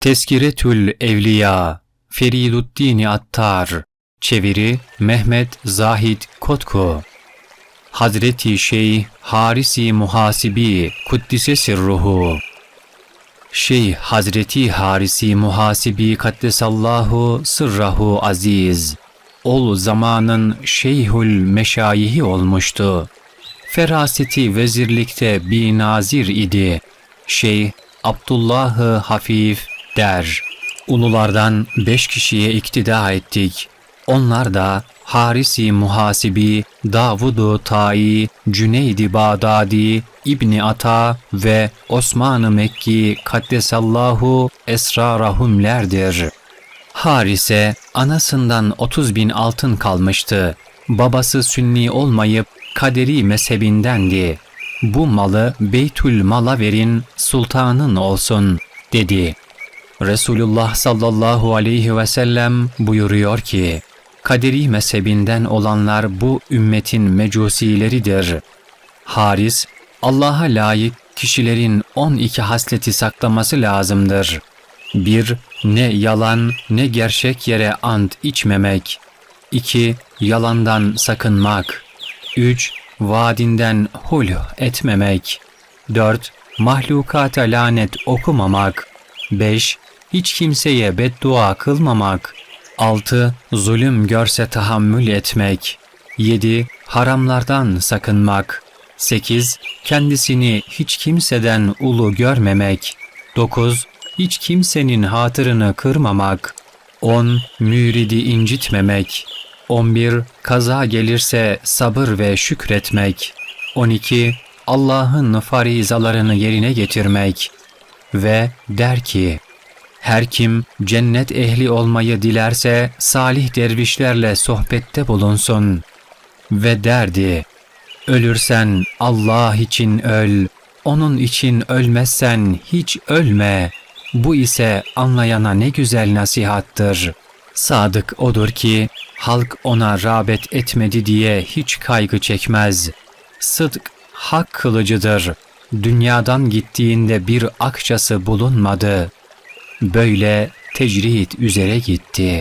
Teskiretül Evliya Feriduddin Attar Çeviri Mehmet Zahid Kotku Hazreti Şeyh Harisi Muhasibi Kuddise Sirruhu Şeyh Hazreti Harisi Muhasibi Kaddesallahu Sırrahu Aziz Ol zamanın şeyhül meşayihi olmuştu. Feraseti vezirlikte bir nazir idi. Şeyh Abdullah'ı Hafif der. Ululardan beş kişiye iktida ettik. Onlar da Harisi Muhasibi, Davudu Tai, Cüneydi Bağdadi, İbni Ata ve Osman-ı Mekki Kaddesallahu Esrarahumlerdir. Harise anasından 30 bin altın kalmıştı. Babası sünni olmayıp kaderi mezhebindendi. Bu malı Beytül Mal'a verin sultanın olsun dedi. Resulullah sallallahu aleyhi ve sellem buyuruyor ki, kaderi mezhebinden olanlar bu ümmetin mecusileridir. Haris, Allah'a layık kişilerin 12 hasleti saklaması lazımdır. 1. Ne yalan ne gerçek yere ant içmemek. 2. Yalandan sakınmak. 3. Vaadinden hulh etmemek. 4. Mahlukata lanet okumamak. 5. Hiç kimseye beddua kılmamak. 6. Zulüm görse tahammül etmek. 7. Haramlardan sakınmak. 8. Kendisini hiç kimseden ulu görmemek. 9. Hiç kimsenin hatırını kırmamak. 10. Müridi incitmemek. 11. Kaza gelirse sabır ve şükretmek. 12. Allah'ın farizalarını yerine getirmek. Ve der ki, her kim cennet ehli olmayı dilerse salih dervişlerle sohbette bulunsun. Ve derdi, ölürsen Allah için öl, onun için ölmezsen hiç ölme. Bu ise anlayana ne güzel nasihattır. Sadık odur ki halk ona rağbet etmedi diye hiç kaygı çekmez. Sıdk hak kılıcıdır. Dünyadan gittiğinde bir akçası bulunmadı. Böyle tecrit üzere gitti.